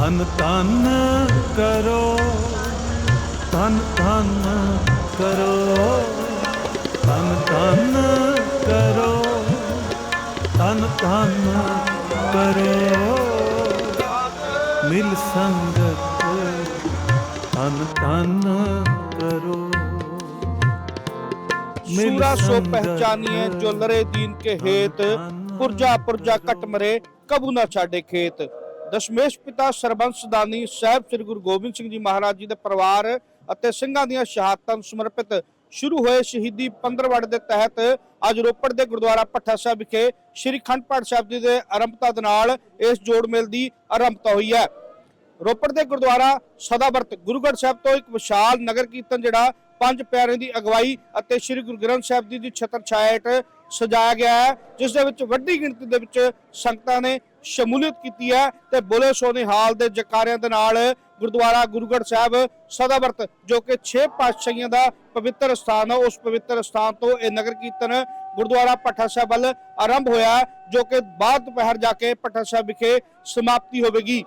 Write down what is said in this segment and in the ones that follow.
ਤਨ ਤਨ ਕਰੋ ਤਨ ਤਨ ਕਰੋ ਤਨ ਤਨ ਕਰੋ ਤਨ ਤਨ ਕਰੋ। ਮਿਲ ਸੰਗਤ ਤਨ ਤਨ ਕਰੋ। ਸੂਰਾ ਸੋ ਪਹਿਚਾਨੀਏ ਜੋ ਲਰੇ ਦੀਨ ਕੇ ਹੇਤ ਪੁਰਜਾ ਪੁਰਜਾ ਕਟ ਮਰੇ ਕਬੂ ਨਾ ਛਾੜੇ ਖੇਤ। ਦਸ਼ਮੇਸ਼ ਪਿਤਾ ਸਰਬੰਸ ਦਾਨੀ ਸਾਹਿਬ ਸ੍ਰੀ ਗੁਰੂ ਗੋਬਿੰਦ ਸਿੰਘ ਜੀ ਮਹਾਰਾਜ ਜੀ ਦੇ ਪਰਿਵਾਰ ਅਤੇ ਸਿੰਘਾਂ ਦੀਆਂ ਸ਼ਹਾਦਤਾਂ ਨੂੰ ਸਮਰਪਿਤ ਸ਼ੁਰੂ ਹੋਏ ਸ਼ਹੀਦੀ ਪੰਦਰਵੜ ਦੇ ਤਹਿਤ ਅੱਜ ਰੋਪੜ ਦੇ ਗੁਰਦੁਆਰਾ ਭੱਠਾ ਸਾਹਿਬ ਵਿਖੇ ਸ੍ਰੀ ਖੰਡ ਪਾਠ ਸਾਹਿਬ ਜੀ ਦੇ ਆਰੰਭਤਾ ਦੇ ਨਾਲ ਇਸ ਜੋੜ ਮੇਲ ਦੀ ਆਰੰਭਤਾ ਹੋਈ ਹੈ। ਰੋਪੜ ਦੇ ਗੁਰਦੁਆਰਾ ਸਦਾਵਰਤ ਗੁਰੂਗੜ੍ਹ ਸਾਹਿਬ ਤੋਂ ਇੱਕ ਵਿਸ਼ਾਲ ਨਗਰ ਕੀਰਤਨ ਜਿਹੜਾ ਪੰਜ ਪਿਆਰਿਆਂ ਦੀ ਅਗਵਾਈ ਅਤੇ ਸ੍ਰੀ ਗੁਰੂ ਗ੍ਰੰਥ ਸਾਹਿਬ ਜੀ ਦੀ ਛਤਰ ਛਾਇਆ ਸਜਾਇਆ ਗਿਆ ਹੈ ਜਿਸ ਦੇ ਵਿੱਚ ਵੱਡੀ ਗਿਣਤੀ ਦੇ ਵਿੱਚ ਸੰਗਤਾਂ ਨੇ ਸ਼ਮੂਲੀਅਤ ਕੀਤੀ ਹੈ ਤੇ ਬੋਲੇ ਸੋਨੇ ਹਾਲ ਦੇ ਜਕਾਰਿਆਂ ਦੇ ਨਾਲ ਗੁਰਦੁਆਰਾ ਗੁਰੂਗੜ੍ਹ ਸਾਹਿਬ ਸਦਾਵਰਤ ਜੋ ਕਿ 6 ਪਾਤਸ਼ਾਹੀਆਂ ਦਾ ਪਵਿੱਤਰ ਸਥਾਨ ਹੈ ਉਸ ਪਵਿੱਤਰ ਸਥਾਨ ਤੋਂ ਇਹ ਨਗਰ ਕੀਰਤਨ ਗੁਰਦੁਆਰਾ ਭੱਠਾ ਸਾਹਿਬ ਵੱਲ ਆਰੰਭ ਹੋਇਆ ਹੈ, ਜੋ ਕਿ ਬਾਅਦ ਦੁਪਹਿਰ ਜਾ ਕੇ ਭੱਠਾ ਸਾਹਿਬ ਵਿਖੇ ਸਮਾਪਤੀ ਹੋਵੇਗੀ।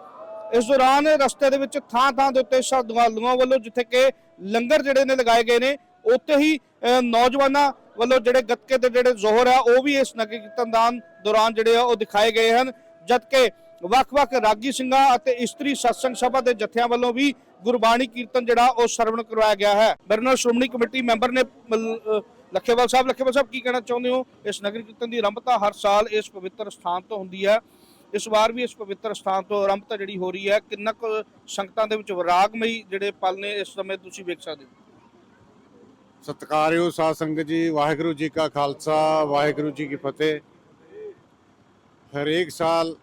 ਇਸ ਦੌਰਾਨ ਰਸਤੇ ਦੇ ਵਿੱਚ ਥਾਂ ਥਾਂ ਦੇ ਉੱਤੇ ਸ਼ਰਧਾਲੂਆਂ ਵੱਲੋਂ ਜਿੱਥੇ ਕਿ ਲੰਗਰ ਜਿਹੜੇ ਨੇ ਲਗਾਏ ਗਏ ਨੇ ਉੱਥੇ ਹੀ ਨੌਜਵਾਨਾਂ ਵੱਲੋਂ ਜਿਹੜੇ ਗੱਤਕੇ ਦੇ ਜਿਹੜੇ ਜ਼ੋਹਰ ਆ, ਉਹ ਵੀ ਇਸ ਨਗਰ ਕੀਰਤਨਦਾਨ ਦੌਰਾਨ ਜਿਹੜੇ ਆ, ਉਹ ਦਿਖਾਏ ਗਏ ਹਨ। ਜਦਕਿ ਵੱਖ-ਵੱਖ ਰਾਗੀ ਸਿੰਘਾਂ ਅਤੇ ਇਸਤਰੀ ਸਤਸੰਗ ਸਭਾ ਦੇ ਜਥਿਆਂ ਵੱਲੋਂ ਵੀ ਗੁਰਬਾਣੀ ਕੀਰਤਨ ਜਿਹੜਾ, ਉਹ ਸਰਵਣ ਕਰਵਾਇਆ ਗਿਆ ਹੈ। ਮੇਰੇ ਨਾਲ ਸ਼੍ਰੋਮਣੀ ਕਮੇਟੀ ਮੈਂਬਰ ਨੇ ਮਲ- ਸਾਹਿਬ, ਲੱਖੇਵਾਲ ਸਾਹਿਬ, ਕੀ ਕਹਿਣਾ ਚਾਹੁੰਦੇ ਹੋ? ਇਸ ਨਗਰ ਕੀਰਤਨ ਦੀ ਆਰੰਭਤਾ ਹਰ ਸਾਲ ਇਸ ਪਵਿੱਤਰ ਸਥਾਨ ਤੋਂ ਹੁੰਦੀ ਹੈ। ਇਸ ਵਾਰ ਵੀ ਇਸ ਪਵਿੱਤਰ ਸਥਾਨ ਤੋਂ ਆਰੰਭਤਾ ਜਿਹੜੀ ਹੋ ਰਹੀ ਹੈ, ਕਿੰਨਾ ਕੁ ਸੰਗਤਾਂ ਦੇ ਵਿੱਚ ਵਿਰਾਗਮਈ ਜਿਹੜੇ ਪਲ ਨੇ, ਇਸ ਸਮੇਂ ਤੁਸੀਂ ਵੇਖ ਸਕਦੇ ਹੋ। ਸਤਿਕਾਰਯੋਗ ਸਾਧ ਸੰਗਤ ਜੀ, ਵਾਹਿਗੁਰੂ ਜੀ ਕਾ ਖਾਲਸਾ, ਵਾਹਿਗੁਰੂ ਜੀ ਕੀ ਫਤਿਹ। ਹਰੇਕ ਸਾਲ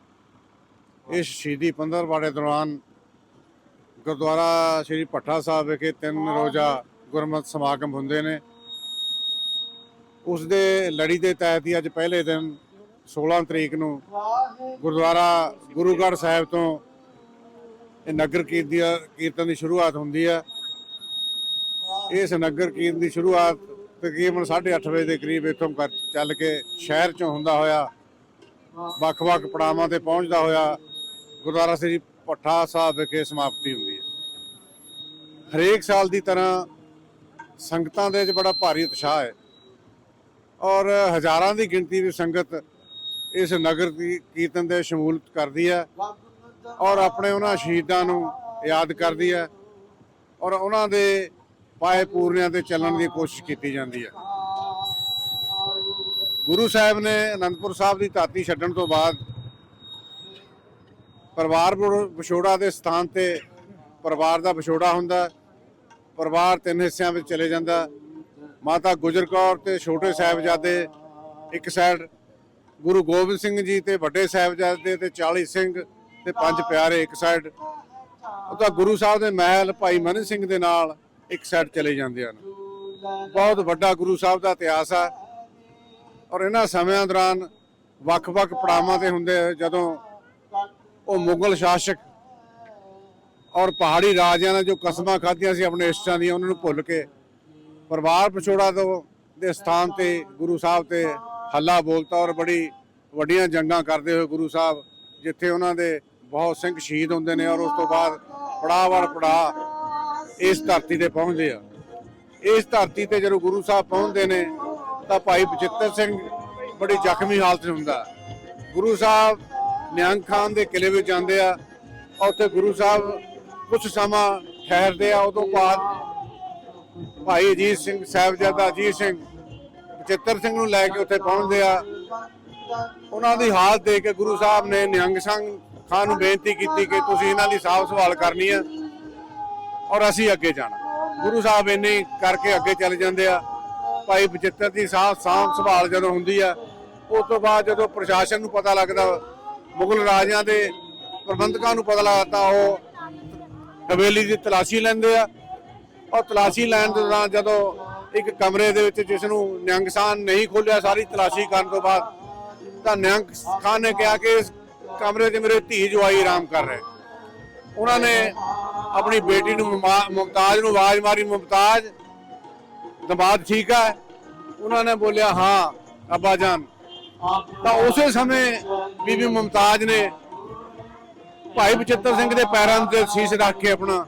ਇਸ ਸ਼ਹੀਦੀ ਪੰਦਰਵਾੜੇ ਦੌਰਾਨ ਗੁਰਦੁਆਰਾ ਸ੍ਰੀ ਭੱਠਾ ਸਾਹਿਬ ਵਿਖੇ ਤਿੰਨ ਰੋਜ਼ਾ ਗੁਰਮਤਿ ਸਮਾਗਮ ਹੁੰਦੇ ਨੇ। ਉਸ ਦੇ ਲੜੀ ਦੇ ਤਹਿਤ ਹੀ ਅੱਜ ਪਹਿਲੇ ਦਿਨ 16 ਤਰੀਕ ਨੂੰ ਗੁਰਦੁਆਰਾ ਗੁਰੂਗੜ੍ਹ ਸਾਹਿਬ ਤੋਂ ਇਹ ਨਗਰ ਕੀਰਤਨ ਕੀਰਤਨ ਦੀ ਸ਼ੁਰੂਆਤ ਹੁੰਦੀ ਹੈ। ਇਸ ਨਗਰ ਕੀਰਤਨ ਦੀ ਸ਼ੁਰੂਆਤ ਤਕਰੀਬਨ 8:30 ਵਜੇ ਦੇ ਕਰੀਬ ਇੱਥੋਂ ਕਰ ਚੱਲ ਕੇ ਸ਼ਹਿਰ ਚੋਂ ਹੁੰਦਾ ਹੋਇਆ, ਵੱਖ-ਵੱਖ ਪੜਾਵਾਂ ਤੇ ਪਹੁੰਚਦਾ ਹੋਇਆ, ਗੁਰਦੁਆਰਾ ਸ੍ਰੀ ਭੱਠਾ ਸਾਹਿਬ ਵਿਖੇ ਸਮਾਪਤੀ ਹੁੰਦੀ ਹੈ। ਹਰੇਕ ਸਾਲ ਦੀ ਤਰ੍ਹਾਂ ਸੰਗਤਾਂ ਦੇ ਵਿੱਚ ਬੜਾ ਭਾਰੀ ਉਤਸ਼ਾਹ ਹੈ ਔਰ ਹਜ਼ਾਰਾਂ ਦੀ ਗਿਣਤੀ ਵਿੱਚ ਸੰਗਤ ਇਸ ਨਗਰ ਕੀ- ਕੀਰਤਨ ਦੇ ਸ਼ਮੂਲਤ ਕਰਦੀ ਹੈ ਔਰ ਆਪਣੇ ਉਹਨਾਂ ਸ਼ਹੀਦਾਂ ਨੂੰ ਯਾਦ ਕਰਦੀ ਹੈ ਔਰ ਉਹਨਾਂ ਦੇ ਪਾਏ ਪੂਰਨਿਆਂ ਤੇ ਚੱਲਣ ਦੀ ਕੋਸ਼ਿਸ਼ ਕੀਤੀ ਜਾਂਦੀ ਹੈ। ਗੁਰੂ ਸਾਹਿਬ ਨੇ ਅਨੰਦਪੁਰ ਸਾਹਿਬ ਦੀ ਧਰਤੀ ਛੱਡਣ ਤੋਂ ਬਾਅਦ ਪਰਿਵਾਰ ਵਿਛੋੜਾ ਦੇ ਸਥਾਨ ਤੇ ਪਰਿਵਾਰ ਦਾ ਵਿਛੋੜਾ ਹੁੰਦਾ, ਪਰਿਵਾਰ ਤਿੰਨ ਹਿੱਸਿਆਂ ਵਿੱਚ ਚਲੇ ਜਾਂਦਾ। ਮਾਤਾ ਗੁਜਰ ਕੌਰ ਤੇ ਛੋਟੇ ਸਾਹਿਬਜ਼ਾਦੇ, ਇੱਕ ਸਾਈਡ ਗੁਰੂ ਗੋਬਿੰਦ ਸਿੰਘ ਜੀ ਤੇ ਵੱਡੇ ਸਾਹਿਬਜ਼ਾਦੇ ਤੇ 40 ਸਿੰਘ ਤੇ ਪੰਜ ਪਿਆਰੇ, ਇੱਕ ਸਾਈਡ। ਉਹ ਤਾਂ ਗੁਰੂ ਸਾਹਿਬ ਦੇ ਮਹਿਲ ਭਾਈ ਮਨੀ ਸਿੰਘ ਦੇ ਨਾਲ ਇੱਕ ਸਾਈਡ ਚਲੇ ਜਾਂਦੇ ਹਨ। ਬਹੁਤ ਵੱਡਾ ਗੁਰੂ ਸਾਹਿਬ ਦਾ ਇਤਿਹਾਸ ਆ ਔਰ ਇਹਨਾਂ ਸਮਿਆਂ ਦੌਰਾਨ ਵੱਖ-ਵੱਖ ਪੜਾਵਾਂ ਤੇ ਹੁੰਦੇ ਜਦੋਂ ਉਹ ਮੁਗਲ ਸ਼ਾਸਕ ਔਰ ਪਹਾੜੀ ਰਾਜਿਆਂ ਨੇ ਜੋ ਕਸਮਾਂ ਖਾਧੀਆਂ ਸੀ ਆਪਣੇ ਇਸ਼ਟਾਂ ਦੀਆਂ, ਉਹਨਾਂ ਨੂੰ ਭੁੱਲ ਕੇ ਪਰਿਵਾਰ ਵਿਛੋੜਾ ਤੋਂ ਦੇ ਸਥਾਨ ਤੇ ਗੁਰੂ ਸਾਹਿਬ ਤੇ ਹੱਲਾ ਬੋਲਤਾ ਔਰ ਬੜੀ ਵੱਡੀਆਂ ਜੰਗਾਂ ਕਰਦੇ ਹੋਏ ਗੁਰੂ ਸਾਹਿਬ ਜਿੱਥੇ ਉਹਨਾਂ ਦੇ ਬਹੁਤ ਸਿੰਘ ਸ਼ਹੀਦ ਹੁੰਦੇ ਨੇ ਔਰ ਉਸ ਤੋਂ ਬਾਅਦ ਪੜਾਅ ਵਾਰ ਪੜਾਅ ਇਸ ਧਰਤੀ ਤੇ ਪਹੁੰਚਦੇ ਆ। ਇਸ ਧਰਤੀ ਤੇ ਜਦੋਂ ਗੁਰੂ ਸਾਹਿਬ ਪਹੁੰਚਦੇ ਨੇ, ਤਾਂ ਭਾਈ ਬਚਿੱਤਰ ਸਿੰਘ ਬੜੀ ਜ਼ਖਮੀ ਹਾਲਤ 'ਚ ਹੁੰਦਾ। ਗੁਰੂ ਸਾਹਿਬ ਨਿਹੰਗ ਖਾਨ ਦੇ ਕਿਲੇ ਵਿੱਚ ਜਾਂਦੇ ਆ। ਉੱਥੇ ਗੁਰੂ ਸਾਹਿਬ ਕੁਝ ਸਮਾਂ ਠਹਿਰਦੇ ਆ। ਉਦੋਂ ਬਾਅਦ ਭਾਈ ਅਜੀਤ ਸਿੰਘ, ਸਾਹਿਬਜ਼ਾਦਾ ਅਜੀਤ ਸਿੰਘ, ਬਚਿੱਤਰ ਸਿੰਘ ਨੂੰ ਲੈ ਕੇ ਉੱਥੇ ਪਹੁੰਚਦੇ ਆ। ਉਹਨਾਂ ਦੀ ਹਾਲਤ ਦੇਖ ਕੇ ਗੁਰੂ ਸਾਹਿਬ ਨੇ ਨਿਹੰਗ ਸਿੰਘ ਖਾਨ ਨੂੰ ਬੇਨਤੀ ਕੀਤੀ ਕਿ ਤੁਸੀਂ ਇਹਨਾਂ ਦੀ ਸਾਫ਼ ਸੰਭਾਲ ਕਰਨੀ ਹੈ ਔਰ ਅਸੀਂ ਅੱਗੇ ਜਾਣਾ। ਗੁਰੂ ਸਾਹਿਬ ਇੰਨੇ ਕਰਕੇ ਅੱਗੇ ਚੱਲ ਜਾਂਦੇ ਆ। ਭਾਈ ਬਚਿੱਤਰ ਦੀ ਸਾਫ਼ ਸਾਂਭ ਸੰਭਾਲ ਜਦੋਂ ਹੁੰਦੀ ਆ, ਉਸ ਤੋਂ ਬਾਅਦ ਜਦੋਂ ਪ੍ਰਸ਼ਾਸਨ ਨੂੰ ਪਤਾ ਲੱਗਦਾ, ਮੁਗਲ ਰਾਜਿਆਂ ਦੇ ਪ੍ਰਬੰਧਕਾਂ ਨੂੰ ਪਤਾ ਲੱਗਦਾ ਉਹ ਹਵੇਲੀ ਦੀ ਤਲਾਸ਼ੀ ਲੈਂਦੇ ਆ। ਔਰ ਤਲਾਸ਼ੀ ਲੈਣ ਦੇ ਦੌਰਾਨ ਜਦੋਂ ਇੱਕ ਕਮਰੇ ਦੇ ਵਿੱਚ ਜਿਸ ਨੂੰ ਨਿਹੰਗਸਾਨ ਨਹੀਂ ਖੋਲਿਆ, ਸਾਰੀ ਤਲਾਸ਼ੀ ਕਰਨ ਤੋਂ ਬਾਅਦ, ਤਾਂ ਨਿਹੰਗ ਖਾਨ ਨੇ ਕਿਹਾ ਕਿ ਇਸ ਕਮਰੇ 'ਚ ਮੇਰੇ ਧੀ ਜਵਾਈ ਆਰਾਮ ਕਰ ਰਹੇ ਉਹਨਾਂ ਨੇ ਆਪਣੀ ਬੇਟੀ ਨੂੰ ਮੁਮਤਾਜ਼ ਨੂੰ ਆਵਾਜ਼ ਮਾਰੀ, ਮੁਮਤਾਜ਼ ਦਮਾਦ ਠੀਕ ਹੈ। ਉਹਨਾਂ ਨੇ ਬੋਲਿਆ, ਹਾਂ, ਅੱਬਾ ਜਾਨ। ਤਾਂ ਉਸੇ ਸਮੇਂ ਬੀਬੀ ਮੁਮਤਾਜ਼ ਨੇ ਭਾਈ ਬਚਿੱਤਰ ਸਿੰਘ ਦੇ ਪੈਰਾਂ ਤੇ ਸੀਸ ਰੱਖ ਕੇ ਆਪਣਾ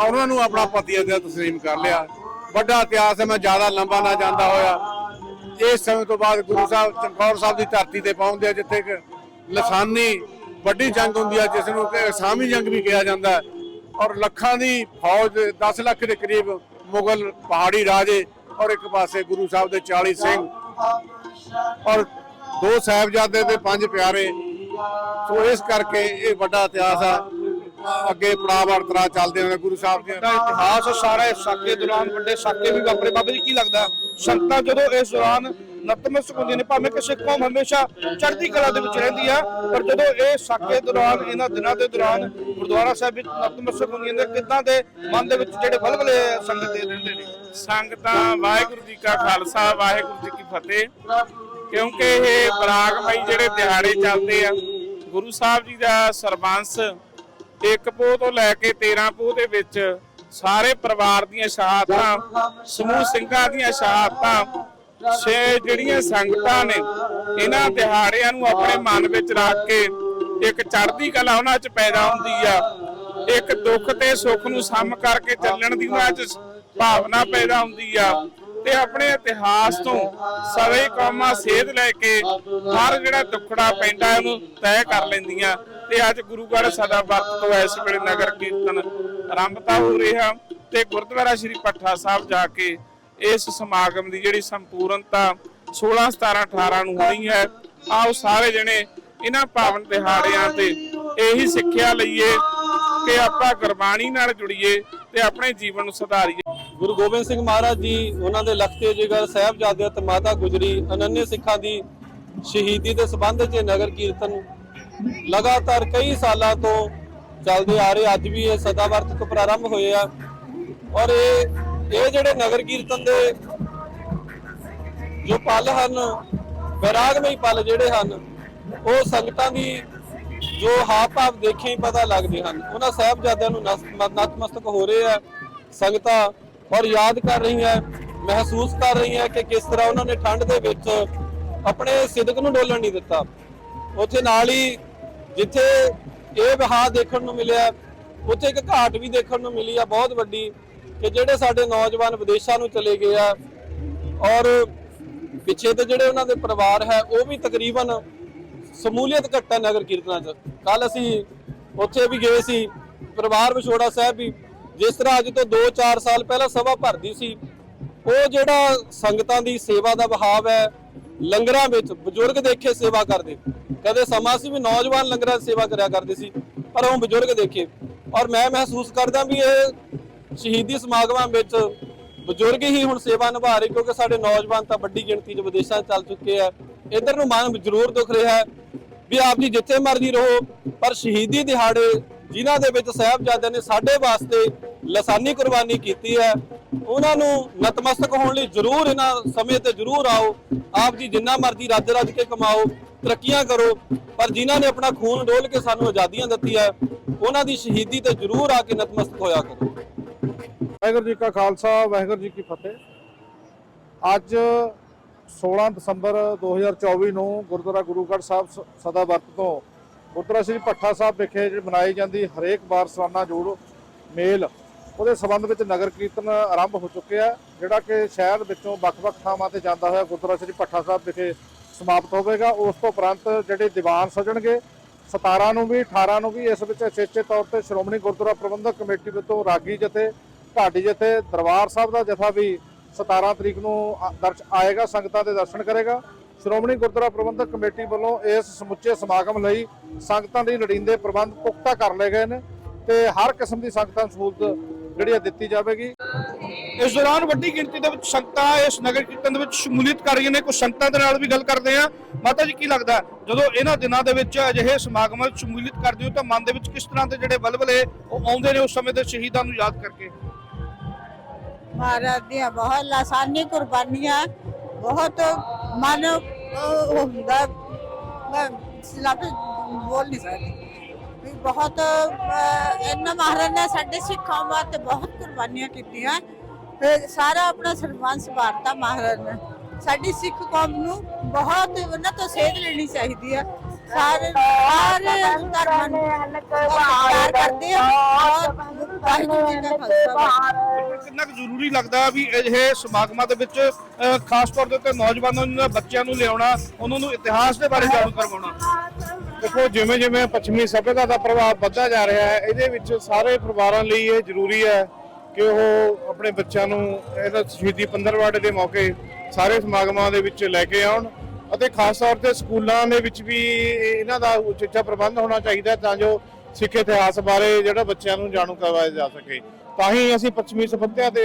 ਉਹਨਾਂ ਨੂੰ ਆਪਣਾ ਪਤੀ ਦਾ ਤਸਲੀਮ ਕਰ ਲਿਆ। ਵੱਡਾ ਇਤਿਹਾਸ ਹੈ, ਮੈਂ ਜ਼ਿਆਦਾ ਲੰਬਾ ਨਾ ਜਾਂਦਾ ਹੋਇਆ। ਇਸ ਸਮੇਂ ਤੋਂ ਬਾਅਦ ਗੁਰੂ ਸਾਹਿਬ ਚਮਕੌਰ ਸਾਹਿਬ ਦੀ ਧਰਤੀ ਤੇ ਪਹੁੰਚਦੇ ਆ, ਜਿੱਥੇ ਇੱਕ ਲਸਾਨੀ ਵੱਡੀ ਜੰਗ ਹੁੰਦੀ ਆ, ਜਿਸ ਨੂੰ ਕਿ ਸਾਮੀ ਜੰਗ ਵੀ ਕਿਹਾ ਜਾਂਦਾ ਔਰ ਲੱਖਾਂ ਦੀ ਫੌਜ 10 ਲੱਖ ਦੇ ਕਰੀਬ ਮੁਗਲ ਪਹਾੜੀ ਰਾਜੇ ਔਰ ਇੱਕ ਪਾਸੇ ਗੁਰੂ ਸਾਹਿਬ ਦੇ 40 ਸਿੰਘ ਔਰ ਦੋ ਸਾਹਿਬਜ਼ਾਦੇ ਤੇ ਪੰਜ ਪਿਆਰੇ। ਸੋ ਇਸ ਕਰਕੇ ਇਹ ਵੱਡਾ ਇਤਿਹਾਸ ਆ। ਅੱਗੇ ਪੜਾਅ ਵਰਤਰਾ ਚੱਲਦੇ ਨੇ ਗੁਰੂ ਸਾਹਿਬ ਦੀਆਂ। ਦਾ ਇਤਿਹਾਸ ਸਾਰਾ ਸਾਕੇ ਦੌਰਾਨ ਵੱਡੇ ਸਾਕੇ ਵੀ ਵਾਪਰੇ। ਬਾਬਾ ਜੀ, ਕੀ ਲੱਗਦਾ? ਸੰਗਤਾਂ ਜਦੋਂ ਇਸ ਦੌਰਾਨ ਨਤਮਸਤਕ ਹੁੰਦੀਆਂ ਨੇ ਭਾਵੇਂ ਕਿ ਕੌਮ ਹਮੇਸ਼ਾ ਚੜ੍ਹਦੀ ਕਲਾ ਦੇ ਵਿੱਚ ਰਹਿੰਦੀ ਆ, ਪਰ ਜਦੋਂ ਇਹ ਸਾਕੇ ਦੌਰਾਨ, ਇਹਨਾਂ ਦਿਨਾਂ ਦੇ ਦੌਰਾਨ ਗੁਰਦੁਆਰਾ ਸਾਹਿਬ ਵਿੱਚ ਨਤਮਸਤਕ ਹੁੰਦੀਆਂ ਨੇ ਕਿੱਦਾਂ ਦੇ ਮਨ ਦੇ ਵਿੱਚ ਜਿਹੜੇ ਬਲਬਲੇ ਸੰਗਤ ਦੇ ਰਹਿੰਦੇ ਨੇ? ਸੰਗਤਾਂ, ਵਾਹਿਗੁਰੂ ਜੀ ਕਾ ਖਾਲਸਾ, ਵਾਹਿਗੁਰੂ ਜੀ ਕੀ ਫਤਿਹ। ਕਿਉਂਕਿ ਇਹ ਬਰਾਗਮਈ ਜਿਹੜੇ ਦਿਹਾੜੇ ਚੱਲਦੇ ਆ, ਗੁਰੂ ਸਾਹਿਬ ਜੀ ਦਾ ਸਰਬੰਸ ਇੱਕ ਪੋਹ ਤੋਂ ਲੈ ਕੇ 13 ਪੋਹ ਦੇ ਵਿੱਚ ਸਾਰੇ ਪਰਿਵਾਰ ਦੀਆਂ ਸ਼ਹਾਦਤਾਂ, ਸਮੂਹ ਸਿੰਘਾਂ ਦੀਆਂ ਸ਼ਹਾਦਤਾਂ ਛੇ ਜਿਹੜੀਆਂ ਸੰਗਤਾਂ ਨੇ, ਇਹਨਾਂ ਦਿਹਾੜਿਆਂ ਨੂੰ ਆਪਣੇ ਮਨ ਵਿੱਚ ਰੱਖ ਕੇ ਇੱਕ ਚੜ੍ਹਦੀ ਕਲਾ ਉਹਨਾਂ 'ਚ ਪੈਦਾ ਹੁੰਦੀ ਆ। ਇੱਕ ਦੁੱਖ ਤੇ ਸੁੱਖ ਨੂੰ ਸਮ ਕਰਕੇ ਚੱਲਣ ਦੀ ਉਹਨਾਂ 'ਚ ਭਾਵਨਾ ਪੈਦਾ ਹੁੰਦੀ ਆ ਤੇ ਆਪਣੇ ਇਤਿਹਾਸ ਤੋਂ ਸਾਰੇ ਕੌਮਾਂ ਸੇਧ ਲੈ ਕੇ ਹਰ ਜਿਹੜਾ ਦੁੱਖੜਾ ਪੈਂਦਾ ਉਹਨੂੰ ਤੈਅ ਕਰ ਲੈਂਦੀਆਂ। ਤੇ ਅੱਜ ਗੁਰੂਗੜ੍ਹ ਸਦਾ ਵਰਤ ਤੋਂ ਇਸ ਵੇਲੇ ਨਗਰ ਕੀਰਤਨ। ਆਰੰਭਤਾ ਹੋ ਰਿਹਾ ਤੇ ਗੁਰਦੁਆਰਾ ਸ੍ਰੀ ਪੱਠਾ ਸਾਹਿਬ ਜਾ ਕੇ ਇਸ ਸਮਾਗਮ ਦੀ ਜਿਹੜੀ ਸੰਪੂਰਨਤਾ 16 17 18 ਨੂੰ ਹੋਣੀ ਹੈ, ਆਓ ਸਾਰੇ ਜਣੇ ਇਹਨਾਂ ਪਾਵਨ ਦਿਹਾੜਿਆਂ ਤੇ ਇਹੀ ਸਿੱਖਿਆ ਲਈਏ ਕਿ ਆਪਾਂ ਗੁਰਬਾਣੀ ਨਾਲ ਜੁੜੀਏ ਤੇ ਆਪਣੇ ਜੀਵਨ ਨੂੰ ਸੁਧਾਰੀਏ। ਗੁਰੂ ਗੋਬਿੰਦ ਸਿੰਘ ਮਹਾਰਾਜ ਜੀ, ਉਹਨਾਂ ਦੇ ਲਖਤੇ ਜਿਗਰ ਸਾਹਿਬਜ਼ਾਦੇ ਤੇ ਮਾਤਾ ਗੁਜਰੀ ਅਨੰਨਯ ਸਿੱਖਾਂ ਦੀ ਸ਼ਹੀਦੀ ਦੇ ਸੰਬੰਧ 'ਚ ਨਗਰ ਕੀਰਤਨ ਲਗਾਤਾਰ ਕਈ ਸਾਲਾਂ ਤੋਂ ਚੱਲਦੇ ਆ ਰਹੇ, ਅੱਜ ਵੀ ਇਹ ਸਦਾਵਰਤ ਤੋਂ ਪ੍ਰਾਰੰਭ ਹੋਏ ਆ। ਔਰ ਇਹ ਇਹ ਜਿਹੜੇ ਨਗਰ ਕੀਰਤਨ ਦੇ ਜੋ ਪਲ ਹਨ, ਵਿਰਾਗਮਈ ਪਲ ਜਿਹੜੇ ਹਨ, ਉਹ ਸੰਗਤਾਂ ਦੀ ਜੋ ਹਾਵ ਭਾਵ ਦੇਖੇ ਹੀ ਪਤਾ ਲੱਗਦੇ ਹਨ। ਉਹਨਾਂ ਸਾਹਿਬਜ਼ਾਦਿਆਂ ਨੂੰ ਨਸ- ਨਤਮਸਤਕ ਹੋ ਰਹੇ ਆ ਸੰਗਤਾਂ ਔਰ ਯਾਦ ਕਰ ਰਹੀ ਹੈ ਮਹਿਸੂਸ ਕਰ ਰਹੀ ਹੈ ਕਿ ਕਿਸ ਤਰ੍ਹਾਂ ਉਹਨਾਂ ਨੇ ਠੰਡ ਦੇ ਵਿੱਚ ਆਪਣੇ ਸਿਦਕ ਨੂੰ ਡੋਲਣ ਨਹੀਂ ਦਿੱਤਾ। ਉੱਥੇ ਨਾਲ ਹੀ ਜਿੱਥੇ ਇਹ ਵਿਹਾਰ ਦੇਖਣ ਨੂੰ ਮਿਲਿਆ, ਉੱਥੇ ਇੱਕ ਘਾਟ ਵੀ ਦੇਖਣ ਨੂੰ ਮਿਲੀ ਆ, ਬਹੁਤ ਵੱਡੀ ਕਿ ਜਿਹੜੇ ਸਾਡੇ ਨੌਜਵਾਨ ਵਿਦੇਸ਼ਾਂ ਨੂੰ ਚਲੇ ਗਏ ਆ ਔਰ ਪਿੱਛੇ ਤੇ ਜਿਹੜੇ ਉਹਨਾਂ ਦੇ ਪਰਿਵਾਰ ਹੈ, ਉਹ ਵੀ ਤਕਰੀਬਨ ਸਮੂਲੀਅਤ ਘੱਟ ਹੈ ਨਗਰ ਕੀਰਤਨਾਂ 'ਚ। ਕੱਲ ਅਸੀਂ ਉੱਥੇ ਵੀ ਗਏ ਸੀ, ਪਰਿਵਾਰ ਵਿਛੋੜਾ ਸਾਹਿਬ ਵੀ, ਜਿਸ ਤਰ੍ਹਾਂ ਅੱਜ ਤੋਂ 2-4 ਸਾਲ ਪਹਿਲਾਂ ਸਭਾ ਭਰਦੀ ਸੀ, ਉਹ ਜਿਹੜਾ ਸੰਗਤਾਂ ਦੀ ਸੇਵਾ ਦਾ ਬਹਾਵ ਹੈ, ਲੰਗਰਾਂ ਵਿੱਚ ਬਜ਼ੁਰਗ ਦੇਖੇ ਸੇਵਾ ਕਰਦੇ। ਕਦੇ ਸਮਾਂ ਸੀ ਵੀ ਨੌਜਵਾਨ ਲੰਗਰਾਂ ਦੀ ਸੇਵਾ ਕਰਿਆ ਕਰਦੇ ਸੀ, ਪਰ ਉਹ ਬਜ਼ੁਰਗ ਦੇਖੇ। ਔਰ ਮੈਂ ਮਹਿਸੂਸ ਕਰਦਾ ਵੀ ਇਹ ਸ਼ਹੀਦੀ ਸਮਾਗਮਾਂ ਵਿੱਚ ਬਜ਼ੁਰਗ ਹੀ ਹੁਣ ਸੇਵਾ ਨਿਭਾ ਰਹੇ, ਕਿਉਂਕਿ ਸਾਡੇ ਨੌਜਵਾਨ ਤਾਂ ਵੱਡੀ ਗਿਣਤੀ 'ਚ ਵਿਦੇਸ਼ਾਂ 'ਚ ਚੱਲ ਚੁੱਕੇ ਆ। ਇਧਰ ਨੂੰ ਮਨ ਜ਼ਰੂਰ ਦੁਖ ਰਿਹਾ ਹੈ ਵੀ ਆਪ ਜੀ ਜਿੱਥੇ ਮਰਜ਼ੀ ਰਹੋ, ਪਰ ਸ਼ਹੀਦੀ ਦਿਹਾੜੇ ਜਿਨ੍ਹਾਂ ਦੇ ਵਿੱਚ ਸਾਹਿਬਜ਼ਾਦਿਆਂ ਨੇ ਸਾਡੇ ਵਾਸਤੇ ਲਸਾਨੀ ਕੁਰਬਾਨੀ ਕੀਤੀ ਹੈ, ਉਹਨਾਂ ਨੂੰ ਨਤਮਸਤਕ ਹੋਣ ਲਈ ਜ਼ਰੂਰ ਇਹਨਾਂ ਸਮੇਂ ਤੇ ਜ਼ਰੂਰ ਆਓ। ਆਪ ਜੀ ਜਿੰਨਾ ਮਰਜ਼ੀ ਰੱਜ ਰੱਜ ਕੇ ਕਮਾਓ, ਤਰੱਕੀਆਂ ਕਰੋ, ਪਰ ਜਿਨ੍ਹਾਂ ਨੇ ਆਪਣਾ ਖੂਨ ਡੋਲ ਕੇ ਸਾਨੂੰ ਆਜ਼ਾਦੀਆਂ ਦਿੱਤੀ ਹੈ ਉਹਨਾਂ ਦੀ ਸ਼ਹੀਦੀ ਤੇ ਜ਼ਰੂਰ ਆ ਕੇ ਨਤਮਸਤਕ ਹੋਇਆ ਕਰੋ। ਵਾਹਿਗੁਰੂ ਜੀ ਕਾ ਖਾਲਸਾ, ਵਾਹਿਗੁਰੂ ਜੀ ਕੀ ਫਤਿਹ। ਅੱਜ 16 ਦਸੰਬਰ 2024 ਨੂੰ ਗੁਰਦੁਆਰਾ ਗੁਰੂਗੜ੍ਹ ਸਾਹਿਬ ਸ- ਸਦਾ ਵਰਤ ਤੋਂ ਗੁਰਦੁਆਰਾ ਸ੍ਰੀ ਭੱਠਾ ਸਾਹਿਬ ਵਿਖੇ ਜਿਹੜੀ ਮਨਾਈ ਜਾਂਦੀ ਹਰੇਕ ਵਾਰ ਸਾਲਾਨਾ ਜੋੜ ਮੇਲ, ਉਹਦੇ ਸੰਬੰਧ ਵਿੱਚ ਨਗਰ ਕੀਰਤਨ ਆਰੰਭ ਹੋ ਚੁੱਕਿਆ ਜਿਹੜਾ ਕਿ ਸ਼ਹਿਰ ਵਿੱਚੋਂ ਵੱਖ-ਵੱਖ ਥਾਵਾਂ ਤੇ ਜਾਂਦਾ ਹੋਇਆ ਗੁਰਦੁਆਰਾ ਸ੍ਰੀ ਭੱਠਾ ਸਾਹਿਬ ਵਿਖੇ ਸਮਾਪਤ ਹੋਵੇਗਾ। ਉਸ ਤੋਂ ਉਪਰੰਤ ਜਿਹੜੇ ਦੀਵਾਨ ਸਜਣਗੇ 17 ਨੂੰ ਵੀ 18 ਨੂੰ ਵੀ, ਇਸ ਵਿੱਚ ਅਚੇਚੇ ਤੌਰ ਤੇ ਸ਼੍ਰੋਮਣੀ ਗੁਰਦੁਆਰਾ ਪ੍ਰਬੰਧਕ ਕਮੇਟੀ ਵੱਲੋਂ ਰਾਗੀ ਜਥੇ ਢਾਡੀ ਜਥੇ ਦਰਬਾਰ ਸਾਹਿਬ ਦਾ ਜਥਾ ਵੀ 17 ਤਰੀਕ ਨੂੰ ਦਰਸ਼ ਆਏਗਾ, ਸੰਗਤਾਂ ਦੇ ਦਰਸ਼ਨ ਕਰੇਗਾ। ਸ਼੍ਰੋਮਣੀ ਗੁਰਦੁਆਰਾ ਪ੍ਰਬੰਧਕ ਕਮੇਟੀ ਵੱਲੋਂ ਇਸ ਸਮੁੱਚੇ ਸਮਾਗਮ ਲਈ ਸੰਗਤਾਂ ਲਈ ਲੋੜੀਂਦੇ ਪ੍ਰਬੰਧ ਪੁਖਤਾ ਕਰ ਲਏ ਗਏ ਨੇ ਤੇ ਹਰ ਕਿਸਮ ਦੀ ਸੰਗਤਾਂ ਸਹੂਲਤ ਜਿਹੜੀ ਹੈ ਦਿੱਤੀ ਜਾਵੇਗੀ। ਇਸ ਦੌਰਾਨ ਵੱਡੀ ਗਿਣਤੀ ਦੇ ਵਿੱਚ ਸੰਗਤਾਂ ਇਸ ਨਗਰ ਕੀਰਤਨ ਦੇ ਵਿੱਚ ਸ਼ਮੂਲੀਅਤ ਕਰ ਰਹੀਆਂ ਨੇ। ਕੁਝ ਸੰਗਤਾਂ ਦੇ ਨਾਲ ਵੀ ਗੱਲ ਕਰਦੇ ਆ ਮਾਤਾ ਜੀ, ਕੀ ਲੱਗਦਾ ਜਦੋਂ ਇਹਨਾਂ ਦਿਨਾਂ ਦੇ ਵਿੱਚ ਅਜਿਹੇ ਸਮਾਗਮਾਂ ਵਿੱਚ ਸ਼ਮੂਲੀਅਤ ਕਰਦੇ ਹੋ ਤਾਂ ਮਨ ਦੇ ਵਿੱਚ ਕਿਸ ਤਰ੍ਹਾਂ ਦੇ ਜਿਹੜੇ ਵਲਵਲੇ ਉਹ ਆਉਂਦੇ ਨੇ ਉਸ ਸਮੇਂ ਦੇ ਸ਼ਹੀਦਾਂ ਨੂੰ ਯਾਦ ਕਰਕੇ? ਮਹਾਰਾਜ ਦੀਆਂ ਬਹੁਤ ਲਾਸਾਨੀ ਕੁਰਬਾਨੀਆਂ ਬਹੁਤ ਮਨ ਉਹ ਹੁੰਦਾ ਮੈਂ ਲਫ਼ਜ਼ ਬੋਲ ਨਹੀਂ ਸਕਦੀ। ਵੀ ਬਹੁਤ ਅਹ, ਇਹਨਾਂ ਮਹਾਰਾਜ ਨੇ ਸਾਡੇ ਸਿੱਖਾਂ ਵਾਸਤੇ ਬਹੁਤ ਕੁਰਬਾਨੀਆਂ ਕੀਤੀਆਂ। ਤੇ ਸਾਰਾ ਆਪਣਾ ਸਰਬੰਸ ਵਾਰਤਾ ਮਹਾਰਾਜ ਨੇ। ਸਾਡੀ ਸਿੱਖ ਕੌਮ ਨੂੰ ਬਹੁਤ ਉਹਨਾਂ ਤੋਂ ਸੇਧ ਲੈਣੀ ਚਾਹੀਦੀ ਹੈ ਸਾਰੇ ਸਾਰੇ ਧਰਮਾਂ ਨੂੰ ਪਿਆਰ ਕਰਦੇ ਆ। ਔਰ ਵਾਹਿਗੁਰੂ ਜੀ ਦਾ ਖਾਲਸਾ ਵਾਹਿਗੁਰੂ ਬਿਲਕੁਲ ਕਿੰਨਾ ਕੁ ਜ਼ਰੂਰੀ ਲੱਗਦਾ ਵੀ ਇਹ ਸਮਾਗਮਾਂ ਦੇ ਵਿੱਚ ਖਾਸ ਤੌਰ ਦੇ ਉੱਤੇ ਨੌਜਵਾਨਾਂ ਨੂੰ ਬੱਚਿਆਂ ਨੂੰ ਲਿਆਉਣਾ, ਉਹਨਾਂ ਨੂੰ ਇਤਿਹਾਸ ਦੇ ਬਾਰੇ ਜਾਣੂ ਕਰਵਾਉਣਾ। ਦੇਖੋ ਜਿਵੇਂ ਜਿਵੇਂ ਪੱਛਮੀ ਸਭਿਅਤਾ ਦਾ ਪ੍ਰਭਾਵ ਵੱਧਦਾ ਜਾ ਰਿਹਾ ਹੈ, ਇਹਦੇ ਵਿੱਚ ਸਾਰੇ ਪਰਿਵਾਰਾਂ ਲਈ ਇਹ ਜ਼ਰੂਰੀ ਹੈ ਕਿ ਉਹ ਆਪਣੇ ਬੱਚਿਆਂ ਨੂੰ, ਇਹਦਾ ਸ਼ਹੀਦੀ ਪੰਦਰਵਾੜੇ ਦੇ ਮੌਕੇ ਸਾਰੇ ਸਮਾਗਮਾਂ ਦੇ ਵਿੱਚ ਲੈ ਕੇ ਆਉਣ ਅਤੇ ਖਾਸ ਤੌਰ ਤੇ ਸਕੂਲਾਂ ਦੇ ਵਿੱਚ ਵੀ ਇਹਨਾਂ ਦਾ ਉਚੇਚਾ ਪ੍ਰਬੰਧ ਹੋਣਾ ਚਾਹੀਦਾ ਤਾਂ ਜੋ ਸਿੱਖ ਇਤਿਹਾਸ ਬਾਰੇ ਜਿਹੜਾ ਬੱਚਿਆਂ ਨੂੰ ਜਾਣੂ ਕਰਵਾਇਆ ਜਾ ਸਕੇ। ਤਾਂ ਹੀ ਅਸੀਂ ਪੱਛਮੀ ਸਭਿਅਤਾ ਦੇ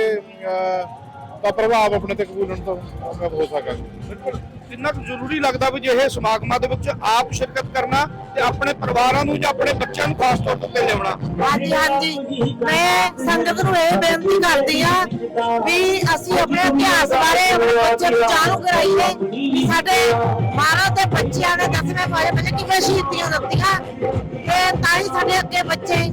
ਦਾ ਪ੍ਰਭਾਵ ਆਪਣੇ ਤੇ ਕਬੂਲਣ ਤੋਂ ਕਾਮਯਾਬ ਹੋ ਸਕਾਂਗੇ। ਬਿਲਕੁਲ ਕਿੰਨਾ ਕੁ ਜ਼ਰੂਰੀ ਲੱਗਦਾ ਵੀ ਜੇ ਇਹ ਸਮਾਗਮਾਂ ਦੇ ਵਿੱਚ ਆਪ ਸ਼ਿਰਕਤ ਕਰਨਾ ਤੇ ਆਪਣੇ ਪਰਿਵਾਰਾਂ ਨੂੰ ਜਾਂ ਆਪਣੇ ਬੱਚਿਆਂ ਨੂੰ ਖਾਸ ਤੌਰ ਤੇ ਲਿਆਉਣਾ। ਹਾਂਜੀ ਹਾਂਜੀ। ਮੈਂ ਸੰਗਤ ਨੂੰ ਇਹ ਬੇਨਤੀ ਕਰਦੀ ਆ ਵੀ ਅਸੀਂ ਆਪਣੇ ਇਤਿਹਾਸ ਬਾਰੇ ਆਪਣੇ ਬੱਚੇ ਨੂੰ ਜਾਣੂ ਕਰਾਈਏ ਵੀ ਸਾਡੇ ਮਹਾਰਾਜ ਤੇ ਬੱਚਿਆਂ ਨੇ ਦਸਵੇਂ ਪਾਏ ਬੱਚੇ ਕਿਵੇਂ ਸ਼ਹੀਦੀਆਂ ਦਿੱਤੀਆਂ ਇਹ ਤਾਂ ਹੀ ਸਾਡੇ ਅੱਗੇ ਬੱਚੇ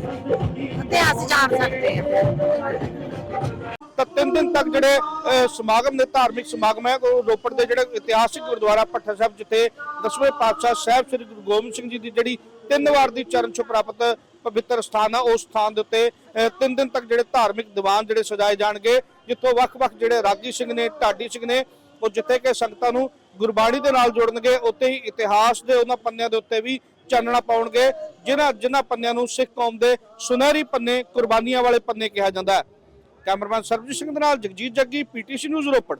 ਇਤਿਹਾਸ ਜਾਣ ਸਕਦੇ ਆ। ਤਾਂ ਤਿੰਨ ਦਿਨ ਤੱਕ ਜਿਹੜੇ ਸਮਾਗਮ ਨੇ, ਧਾਰਮਿਕ ਸਮਾਗਮ ਹੈ, ਉਹ ਰੋਪੜ ਦੇ ਜਿਹੜੇ ਇਤਿਹਾਸਿਕ ਗੁਰਦੁਆਰਾ ਭੱਠਾ ਸਾਹਿਬ ਜਿੱਥੇ ਦਸਵੇਂ ਪਾਤਸ਼ਾਹ ਸਾਹਿਬ ਸ੍ਰੀ ਗੁਰੂ ਗੋਬਿੰਦ ਸਿੰਘ ਜੀ ਦੀ ਜਿਹੜੀ ਤਿੰਨ ਵਾਰ ਦੀ ਚਰਨ ਛੁਹ ਪ੍ਰਾਪਤ ਪਵਿੱਤਰ ਸਥਾਨ ਆ, ਉਸ ਸਥਾਨ ਦੇ ਉੱਤੇ ਤਿੰਨ ਦਿਨ ਤੱਕ ਜਿਹੜੇ ਧਾਰਮਿਕ ਦੀਵਾਨ ਜਿਹੜੇ ਸਜਾਏ ਜਾਣਗੇ, ਜਿੱਥੋਂ ਵੱਖ-ਵੱਖ ਜਿਹੜੇ ਰਾਗੀ ਸਿੰਘ ਨੇ, ਢਾਡੀ ਸਿੰਘ ਨੇ, ਉਹ ਜਿੱਥੇ ਕਿ ਸੰਗਤਾਂ ਨੂੰ ਗੁਰਬਾਣੀ ਦੇ ਨਾਲ ਜੋੜਨਗੇ, ਉੱਥੇ ਹੀ ਇਤਿਹਾਸ ਦੇ ਉਹਨਾਂ ਪੰਨਿਆਂ ਦੇ ਉੱਤੇ ਵੀ ਚਾਨਣਾ ਪਾਉਣਗੇ, ਜਿਨ੍ਹਾਂ ਜਿਨ੍ਹਾਂ ਪੰਨਿਆਂ ਨੂੰ ਸਿੱਖ ਕੌਮ ਦੇ ਸੁਨਹਿਰੀ ਪੰਨੇ ਕੁਰਬਾਨੀਆਂ ਵਾਲੇ ਪੰਨੇ ਕਿਹਾ ਜਾਂਦਾ ਹੈ। ਕੈਮਰਾਮੈਨ ਸਰਬਜੀਤ ਸਿੰਘ ਦੇ ਨਾਲ ਜਗਜੀਤ ਜੱਗੀ ਪੀਟੀਸੀ ਨਿਊਜ਼ ਰੋਪੜ।